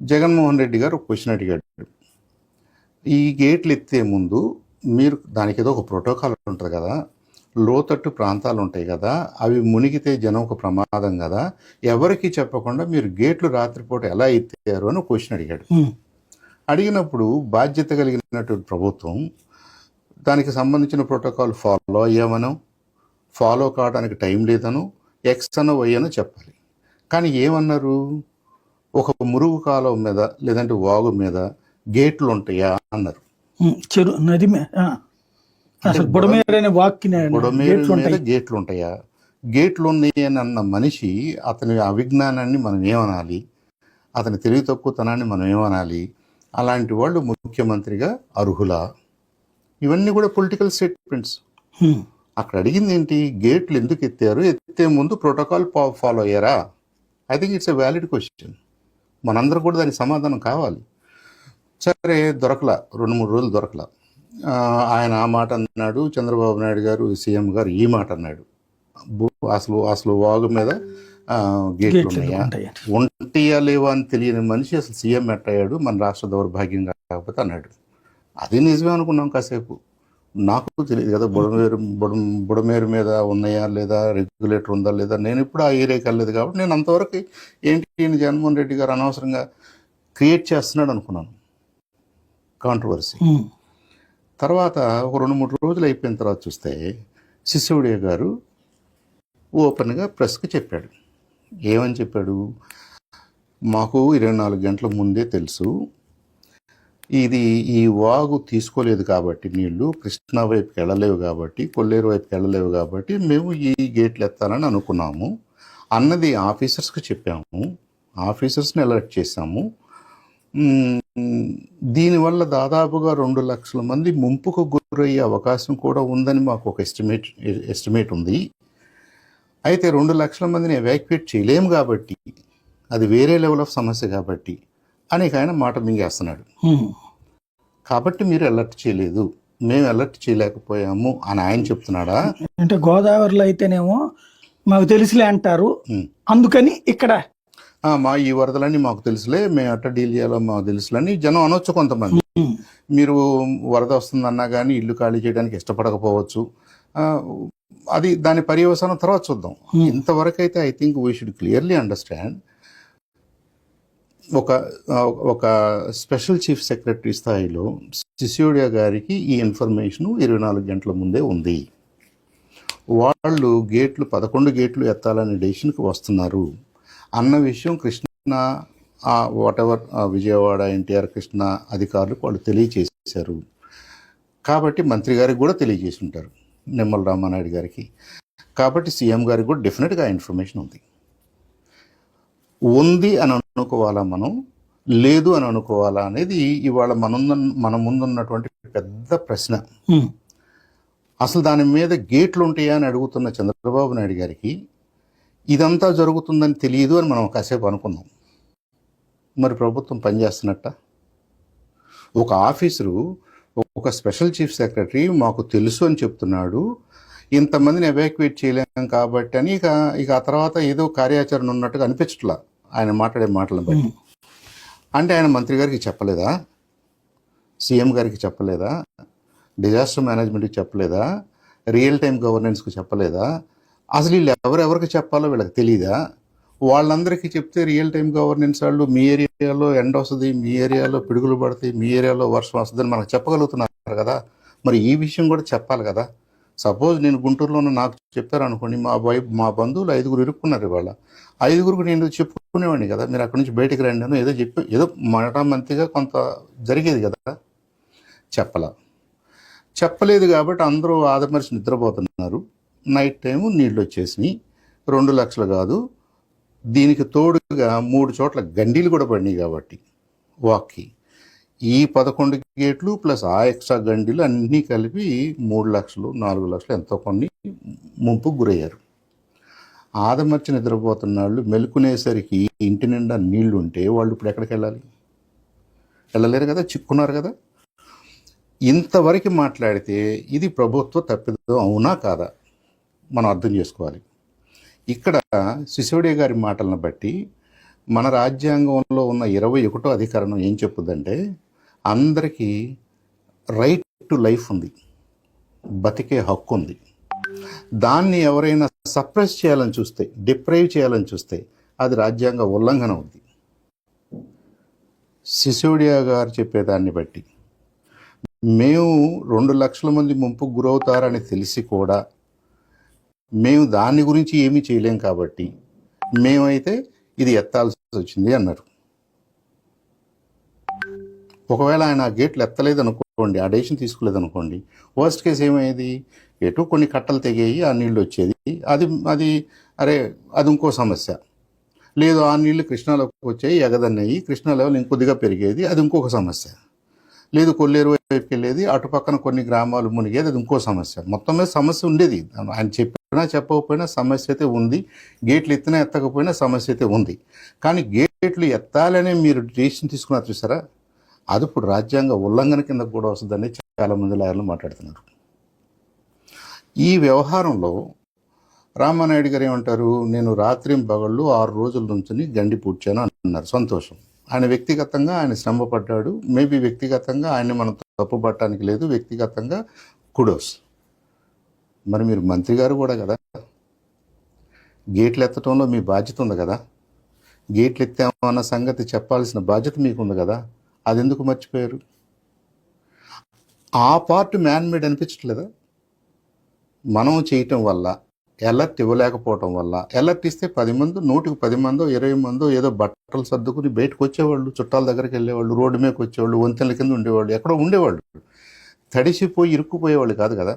జగన్మోహన్ రెడ్డి గారు ఒక క్వశ్చన్ అడిగాడు. ఈ గేట్లు ఎత్తే ముందు మీరు దానికి ఏదో ఒక ప్రోటోకాల్ ఉంటుంది కదా లోతట్టు ప్రాంతాలు ఉంటాయి కదా అవి మునిగితే జనం ఒక ప్రమాదం కదా ఎవరికి చెప్పకుండా మీరు గేట్లు రాత్రిపూట ఎలా ఎత్తారు అని క్వశ్చన్ అడిగాడు. అడిగినప్పుడు బాధ్యత కలిగినటువంటి ప్రభుత్వం దానికి సంబంధించిన ప్రోటోకాల్ ఫాలో అయ్యామనో ఫాలో కావడానికి టైం లేదనో ఎక్స్ అనో వై అనో చెప్పాలి. కానీ ఏమన్నారు? ఒక మురుగు కాలువ మీద లేదంటే వాగు మీద గేట్లు ఉంటాయా అన్నారు. చెరు నది. అసలు బుడమేరు గేట్లు మీద ఉంటాయి. గేట్లు ఉంటాయా? గేట్లు ఉన్నాయి అని అన్న మనిషి అతని అవిజ్ఞానాన్ని మనం ఏమనాలి? అతని తెలివి తక్కువతనాన్ని మనం ఏమనాలి? అలాంటి వాళ్ళు ముఖ్యమంత్రిగా అర్హులా? ఇవన్నీ కూడా పొలిటికల్ స్టేట్మెంట్స్. అక్కడ అడిగింది ఏంటి? గేట్లు ఎందుకు ఎత్తారు? ఎత్తే ముందు ప్రోటోకాల్ ఫాలో అయ్యారా? I think it's a valid question మనందరం కూడా దానికి సమాధానం కావాలి. సరే దొరకలా. రెండు మూడు రోజులు దొరకలా. ఆయన ఆ మాట అన్నాడు చంద్రబాబు నాయుడు గారు సీఎం గారు ఈ మాట అన్నాడు. అసలు అసలు వాగు మీద గేట్లు ఉన్నాయా? ఉంటాయి లేవా అని తెలియని మనిషి అసలు సీఎం ఎట్టయ్యాడు మన రాష్ట్ర దౌర్భాగ్యం కాకపోతే అన్నాడు. అది నిజమే అనుకున్నాం కాసేపు. నాకు తెలియదు కదా బుడమేరు బుడ బుడమేరు మీద ఉన్నాయా లేదా రెగ్యులేటర్ ఉందా లేదా? నేను ఇప్పుడు ఆ ఏరియాకి వెళ్ళలేదు కాబట్టి నేను అంతవరకు ఏంటి ఈయన జగన్మోహన్ రెడ్డి గారు అనవసరంగా క్రియేట్ చేస్తున్నాడు అనుకున్నాను. కాంట్రవర్సీ. తర్వాత ఒక రెండు మూడు రోజులు అయిపోయిన తర్వాత చూస్తే సిసోడియా గారు ఓపెన్గా ప్రెస్కి చెప్పాడు. ఏమని చెప్పాడు? మాకు ఇరవై నాలుగు గంటల ముందే తెలుసు. ఇది ఈ వాగు తీసుకోలేదు కాబట్టి నీళ్ళు కృష్ణా వైపుకి వెళ్ళలేవు కాబట్టి కొల్లేరు వైపుకి వెళ్ళలేవు కాబట్టి మేము ఈ గేట్లు ఎత్తాలని అనుకున్నాము. అన్నది ఆఫీసర్స్కి చెప్పాము. ఆఫీసర్స్ని అలర్ట్ చేశాము. దీనివల్ల దాదాపుగా రెండు లక్షల మంది ముంపుకు గురయ్యే అవకాశం కూడా ఉందని మాకు ఒక ఎస్టిమేట్ ఎస్టిమేట్ ఉంది. అయితే రెండు లక్షల మందిని ఎవాక్యుయేట్ చేయలేము కాబట్టి అది వేరే లెవెల్ ఆఫ్ సమస్య కాబట్టి అనేక ఆయన మాట మింగేస్తున్నాడు. కాబట్టి మీరు అలర్ట్ చేయలేదు. మేము అలర్ట్ చేయలేకపోయాము అని ఆయన చెప్తున్నాడా? అంటే గోదావరిలో అయితేనేమో మాకు తెలిసిలే అంటారు. అందుకని ఇక్కడ. "ఆ, మా ఈ వరదలన్నీ మాకు తెలుసులే మేము అట్ట డీల్ చేయాలో మాకు తెలుసులని జనం అనొచ్చు కొంతమంది. మీరు వరద వస్తుందన్నా కానీ ఇల్లు ఖాళీ చేయడానికి ఇష్టపడకపోవచ్చు. అది దాని పర్యవసానం తర్వాత చూద్దాం. ఇంతవరకు అయితే I think we should clearly understand ఒక ఒక స్పెషల్ చీఫ్ సెక్రటరీ స్థాయిలో సిసోడియా గారికి ఈ ఇన్ఫర్మేషన్ ఇరవై నాలుగు గంటల ముందే ఉంది. వాళ్ళు గేట్లు పదకొండు గేట్లు ఎత్తాలనే డెసిషన్కి వస్తున్నారు. అన్న విషయం కృష్ణ వాట్ ఎవర్ విజయవాడ ఎన్టీఆర్ కృష్ణ అధికారులకు వాళ్ళు తెలియచేశారు కాబట్టి మంత్రి గారికి కూడా తెలియజేసి ఉంటారు నిమ్మల రామానాయుడు గారికి. కాబట్టి సీఎం గారికి కూడా డెఫినెట్గా ఇన్ఫర్మేషన్ ఉంది. ఉంది అని అనుకోవాలా మనం? లేదు అని అనుకోవాలా అనేది ఇవాళ మన మన ముందున్నటువంటి పెద్ద ప్రశ్న. అసలు దాని మీద గేట్లు ఉంటాయా అని అడుగుతున్న చంద్రబాబు నాయుడు గారికి ఇదంతా జరుగుతుందని తెలియదు అని మనం కాసేపు అనుకుందాం మరి ప్రభుత్వం పనిచేస్తున్నట్ట ఒక ఆఫీసరు ఒక స్పెషల్ చీఫ్ సెక్రటరీ మాకు తెలుసు అని చెప్తున్నాడు. ఇంతమందిని ఎవాక్యుయేట్ చేయలేం కాబట్టి అని ఇక ఇక ఆ తర్వాత ఏదో కార్యాచరణ ఉన్నట్టుగా అనిపించట్లా. ఆయన మాట్లాడే మాటలను బట్టి. అంటే ఆయన మంత్రి గారికి చెప్పలేదా? సీఎం గారికి చెప్పలేదా? డిజాస్టర్ మేనేజ్మెంట్కి చెప్పలేదా? రియల్ టైం గవర్నెన్స్కి చెప్పలేదా? అసలు వీళ్ళు ఎవరెవరికి చెప్పాలో వీళ్ళకి తెలియదా వాళ్ళందరికీ చెప్తే రియల్ టైం గవర్నెన్స్ వాళ్ళు మీ ఏరియాలో ఎండ వస్తుంది మీ ఏరియాలో పిడుగులు పడతాయి మీ ఏరియాలో వర్షం వస్తుందని మనకు చెప్పగలుగుతున్నారు కదా. మరి ఈ విషయం కూడా చెప్పాలి కదా. సపోజ్ నేను గుంటూరులో ఉన్న నాకు చెప్పారు అనుకోండి మా బై మా బంధువులు ఐదుగురు ఇరుక్కున్నారు ఇవాళ. ఐదుగురికి నేను చెప్పుకునేవాడిని కదా మీరు అక్కడి నుంచి బయటికి రండి అని ఏదో చెప్పి ఏదో మంతిగా కొంత జరిగేది కదా. చెప్పల. చెప్పలేదు కాబట్టి అందరూ ఆదమర్చి నిద్రపోతున్నారు. నైట్ టైము నీళ్ళు వచ్చేసినాయి రెండు లక్షలు కాదు దీనికి తోడుగా మూడు చోట్ల గండీలు కూడా పడినాయి కాబట్టి వాక్కి. ఈ పదకొండు గేట్లు ప్లస్ ఆ ఎక్స్ట్రా గండీలు అన్నీ కలిపి మూడు లక్షలు నాలుగు లక్షలు ఎంతో కొన్ని ముంపుకు గురయ్యారు. ఆదమర్చి నిద్రపోతున్న వాళ్ళు మెలుకునేసరికి ఇంటి నిండా నీళ్ళు ఉంటే వాళ్ళు ఇప్పుడు ఎక్కడికి వెళ్ళాలి? వెళ్ళలేరు కదా? చిక్కున్నారు కదా? ఇంతవరకు మాట్లాడితే ఇది ప్రభుత్వ తప్పిదం అవునా కాదా? మనం అర్థం చేసుకోవాలి. ఇక్కడ సిసోడియా గారి మాటలను బట్టి మన రాజ్యాంగంలో ఉన్న ఇరవై ఒకటో అధికరణం ఏం చెప్పుద్దంటే అందరికీ రైట్ టు లైఫ్ ఉంది. బతికే హక్కు ఉంది. దాన్ని ఎవరైనా సప్రెస్ చేయాలని చూస్తే డిప్రైవ్ చేయాలని చూస్తే అది రాజ్యాంగ ఉల్లంఘన ఉంది. సిసోడియా గారు చెప్పేదాన్ని బట్టి మేము రెండు లక్షల మంది ముంపుకు గురవుతారని తెలిసి కూడా మేము దాని గురించి ఏమీ చేయలేం కాబట్టి మేమైతే ఇది ఎత్తాల్సి వచ్చింది అన్నారు. ఒకవేళ ఆయన ఆ గేట్లు ఎత్తలేదు అనుకోండి ఆ డెసిషన్ తీసుకోలేదు అనుకోండి వర్స్ట్ కేసు ఏమయ్యేది? ఎటు కొన్ని కట్టలు తెగేయి ఆ నీళ్ళు వచ్చేది. అది అది అరే అది ఇంకో సమస్య. లేదు ఆ నీళ్ళు కృష్ణాలోకి వచ్చాయి ఎగదన్నయ్యి కృష్ణా లెవెల్ ఇంకొద్దిగా పెరిగేది అది ఇంకొక సమస్య. లేదు కొల్లేరు వైపుకి వెళ్ళేది అటుపక్కన కొన్ని గ్రామాలు మునిగేది అది ఇంకో సమస్య. మొత్తం మీద సమస్య ఉండేది. ఆయన చెప్పినా చెప్పకపోయినా సమస్య అయితే ఉంది. గేట్లు ఎత్తినా ఎత్తకపోయినా సమస్య అయితే ఉంది. కానీ గేట్లు ఎత్తాలనే మీరు డెసిషన్ తీసుకున్నారు చూసారా? అది ఇప్పుడు రాజ్యాంగ ఉల్లంఘన కింద కూడా వస్తుందని చాలా మంది లాయర్లు మాట్లాడుతున్నారు. ఈ వ్యవహారంలో రామానాయుడు గారు ఏమంటారు? నేను రాత్రి పగళ్ళు ఆరు రోజుల నుంచి గండి పూడ్చాను అన్నారు. సంతోషం. ఆయన వ్యక్తిగతంగా ఆయన శ్రమ పడ్డాడు మేబీ వ్యక్తిగతంగా ఆయన్ని మనం తప్పు పట్టడానికి లేదు. వ్యక్తిగతంగా కుడోస్. మరి మీరు మంత్రి గారు కూడా కదా. గేట్లు ఎత్తడంలో మీ బాధ్యత ఉంది కదా. గేట్లు ఎత్తామన్న సంగతి చెప్పాల్సిన బాధ్యత మీకుంది కదా. అది ఎందుకు మర్చిపోయారు? ఆ పార్ట్ మ్యాన్ మేడ్ అనిపించట్లేదా? మనం చేయటం వల్ల ఎలర్ట్ ఇవ్వలేకపోవటం వల్ల ఎలర్ట్ ఇస్తే పది మంది నూటికి పది మందో ఇరవై మందో ఏదో బట్టలు సర్దుకుని బయటకు వచ్చేవాళ్ళు చుట్టాల దగ్గరికి వెళ్ళేవాళ్ళు రోడ్డు మీదకి వచ్చేవాళ్ళు వంతెనల కింద ఉండేవాళ్ళు ఎక్కడో ఉండేవాళ్ళు. తడిసిపోయి ఇరుక్కుపోయేవాళ్ళు కాదు కదా?